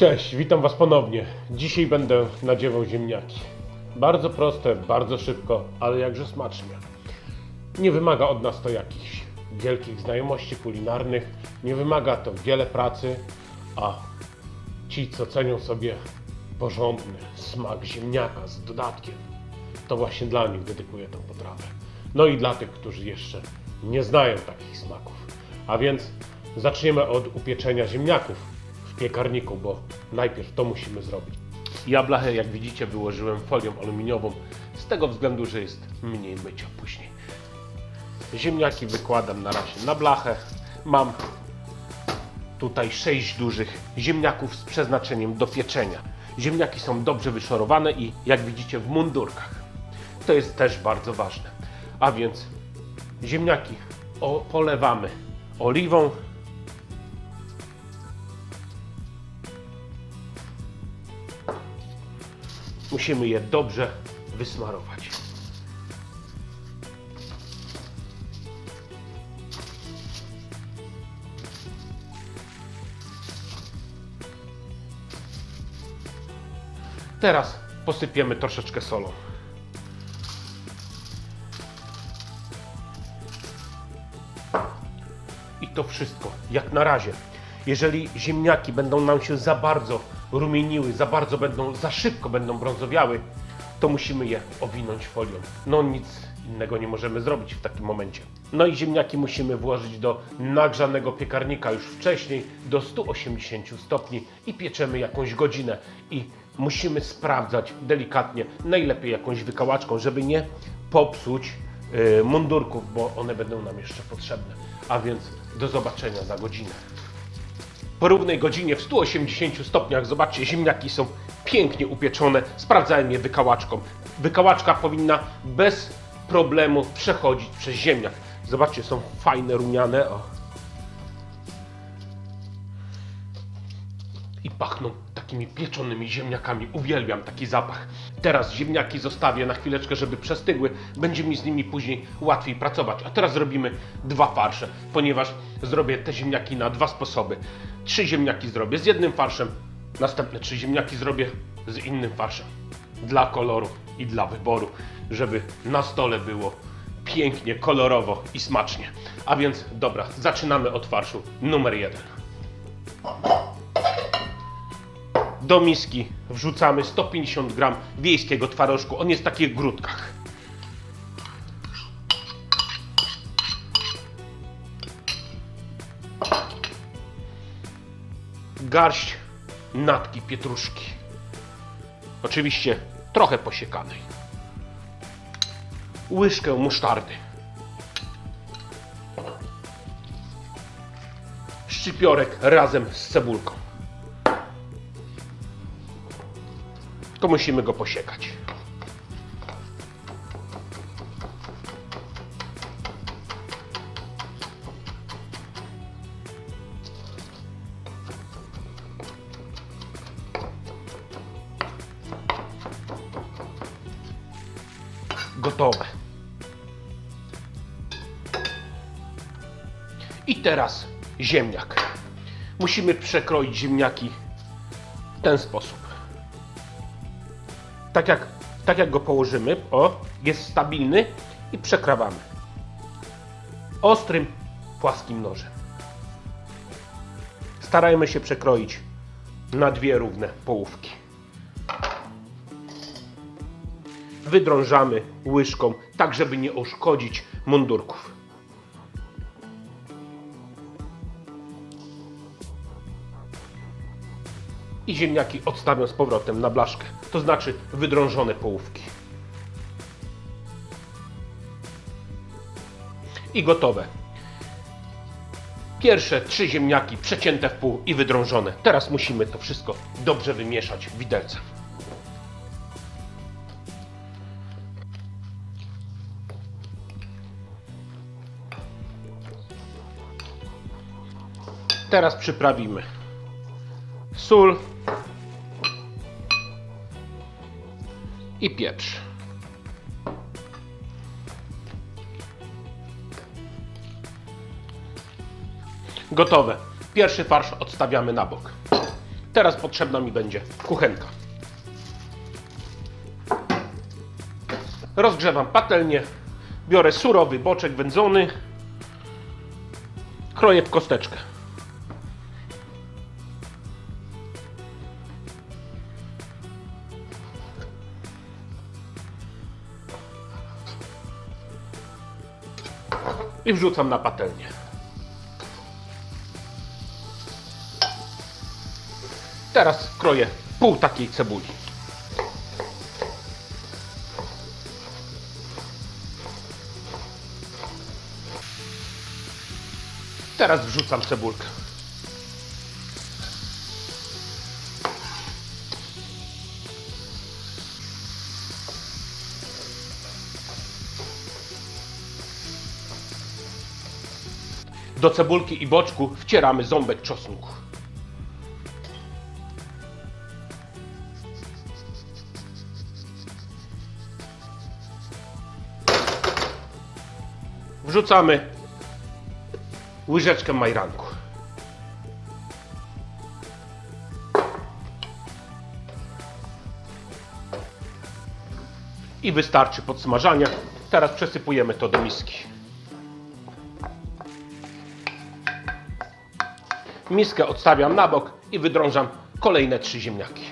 Cześć, witam Was ponownie. Dzisiaj będę nadziewał ziemniaki. Bardzo proste, bardzo szybko, ale jakże smacznie. Nie wymaga od nas to jakichś wielkich znajomości kulinarnych, nie wymaga to wiele pracy, a ci, co cenią sobie porządny smak ziemniaka z dodatkiem, to właśnie dla nich dedykuję tę potrawę. No i dla tych, którzy jeszcze nie znają takich smaków. A więc zaczniemy od upieczenia ziemniaków piekarniku, bo najpierw to musimy zrobić. Ja blachę, jak widzicie, wyłożyłem folią aluminiową z tego względu, że jest mniej mycia później. Ziemniaki wykładam na razie na blachę. Mam tutaj sześć dużych ziemniaków z przeznaczeniem do pieczenia. Ziemniaki są dobrze wyszorowane i jak widzicie w mundurkach. To jest też bardzo ważne. A więc ziemniaki polewamy oliwą. Musimy je dobrze wysmarować. Teraz posypiemy troszeczkę solą. I to wszystko, jak na razie. Jeżeli ziemniaki będą nam się za bardzo rumieniły, za bardzo będą, za szybko będą brązowiały, to musimy je owinąć folią. No nic innego nie możemy zrobić w takim momencie. No i ziemniaki musimy włożyć do nagrzanego piekarnika już wcześniej do 180 stopni i pieczemy jakąś godzinę. I musimy sprawdzać delikatnie, najlepiej jakąś wykałaczką, żeby nie popsuć y, mundurków, bo one będą nam jeszcze potrzebne. A więc do zobaczenia za godzinę. Po równej godzinie w 180 stopniach, zobaczcie, ziemniaki są pięknie upieczone. Sprawdzałem je wykałaczką. Wykałaczka powinna bez problemu przechodzić przez ziemniak. Zobaczcie, są fajne, rumiane. O. I pachną takimi pieczonymi ziemniakami. Uwielbiam taki zapach. Teraz ziemniaki zostawię na chwileczkę, żeby przestygły. Będzie mi z nimi później łatwiej pracować. A teraz zrobimy dwa farsze, ponieważ zrobię te ziemniaki na dwa sposoby. Trzy ziemniaki zrobię z jednym farszem, następne trzy ziemniaki zrobię z innym farszem. Dla koloru i dla wyboru, żeby na stole było pięknie, kolorowo i smacznie. A więc dobra, zaczynamy od farszu numer jeden. Do miski wrzucamy 150 g wiejskiego twarożku. On jest w takich grudkach. Garść natki pietruszki. Oczywiście trochę posiekanej. Łyżkę musztardy. Szczypiorek razem z cebulką. to musimy go posiekać. Gotowe. I teraz ziemniak. Musimy przekroić ziemniaki w ten sposób tak jak, tak jak go położymy, o, jest stabilny i przekrawamy. Ostrym, płaskim nożem. Starajmy się przekroić na dwie równe połówki. Wydrążamy łyżką, tak żeby nie uszkodzić mundurków. i ziemniaki odstawiam z powrotem na blaszkę, to znaczy wydrążone połówki. I gotowe. Pierwsze trzy ziemniaki przecięte w pół i wydrążone. Teraz musimy to wszystko dobrze wymieszać widelcem. Teraz przyprawimy sól i pieprz. Gotowe. Pierwszy farsz odstawiamy na bok. Teraz potrzebna mi będzie kuchenka. Rozgrzewam patelnię, biorę surowy boczek wędzony, kroję w kosteczkę. I wrzucam na patelnię. Teraz kroję pół takiej cebuli. Teraz wrzucam cebulkę. Do cebulki i boczku wcieramy ząbek czosnku. Wrzucamy łyżeczkę majranku. I wystarczy podsmażania. Teraz przesypujemy to do miski. Miskę odstawiam na bok i wydrążam kolejne trzy ziemniaki.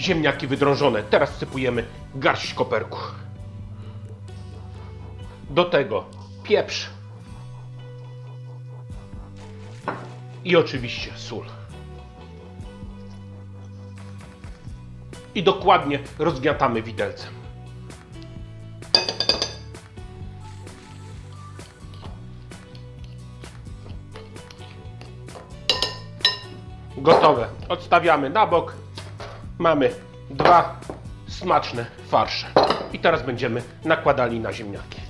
Ziemniaki wydrążone. Teraz wsypujemy garść koperku. Do tego pieprz. I oczywiście sól. I dokładnie rozgniatamy widelcem. Gotowe. Odstawiamy na bok. Mamy dwa smaczne farsze. I teraz będziemy nakładali na ziemniaki.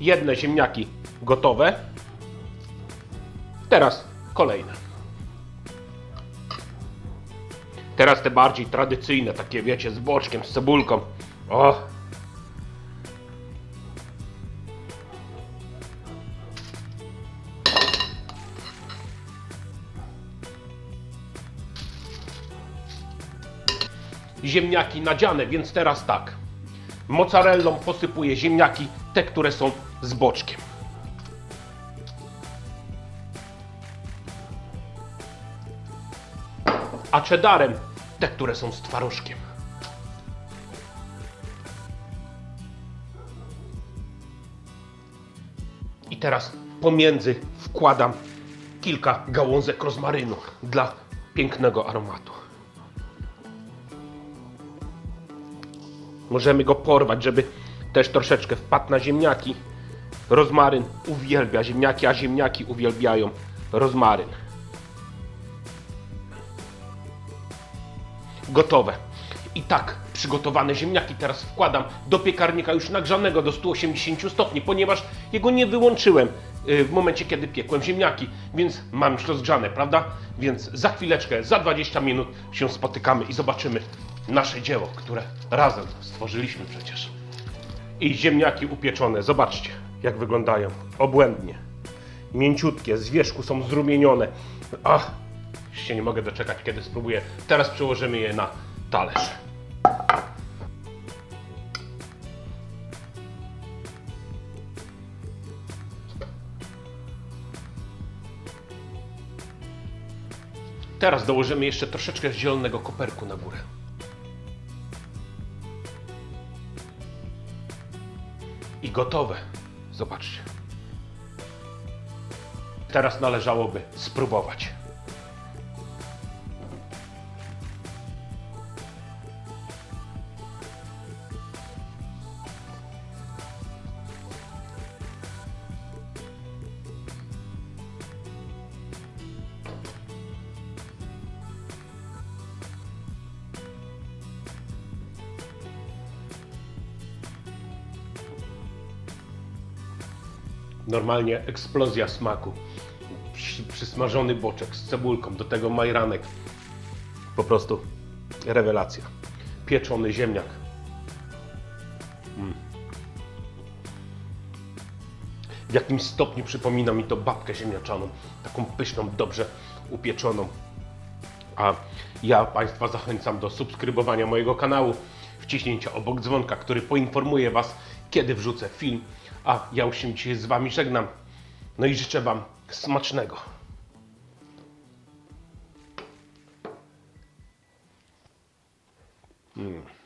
Jedne ziemniaki gotowe. Teraz kolejne. Teraz te bardziej tradycyjne, takie wiecie, z boczkiem, z cebulką. O! Ziemniaki nadziane, więc teraz tak. Mozzarellą posypuję ziemniaki, te, które są z boczkiem. A cheddarem te, które są z twarożkiem. I teraz pomiędzy wkładam kilka gałązek rozmarynu dla pięknego aromatu. Możemy go porwać, żeby też troszeczkę wpadł na ziemniaki. Rozmaryn uwielbia ziemniaki, a ziemniaki uwielbiają rozmaryn. Gotowe. I tak przygotowane ziemniaki teraz wkładam do piekarnika już nagrzanego do 180 stopni, ponieważ jego nie wyłączyłem y, w momencie, kiedy piekłem ziemniaki, więc mam już rozgrzane, prawda? Więc za chwileczkę, za 20 minut się spotykamy i zobaczymy nasze dzieło, które razem stworzyliśmy przecież. I ziemniaki upieczone, zobaczcie jak wyglądają, obłędnie. Mięciutkie, z wierzchu są zrumienione. Ach, już się nie mogę doczekać, kiedy spróbuję. Teraz przełożymy je na talerz. Teraz dołożymy jeszcze troszeczkę zielonego koperku na górę. I gotowe. Zobaczcie. Teraz należałoby spróbować. Normalnie eksplozja smaku. Przy- Przysmażony boczek z cebulką, do tego majranek. Po prostu rewelacja. Pieczony ziemniak. Mm. W jakimś stopniu przypomina mi to babkę ziemniaczaną. Taką pyszną, dobrze upieczoną. A ja Państwa zachęcam do subskrybowania mojego kanału, wciśnięcia obok dzwonka, który poinformuje Was, kiedy wrzucę film. A ja już się dzisiaj z Wami żegnam. No i życzę Wam smacznego. Mm.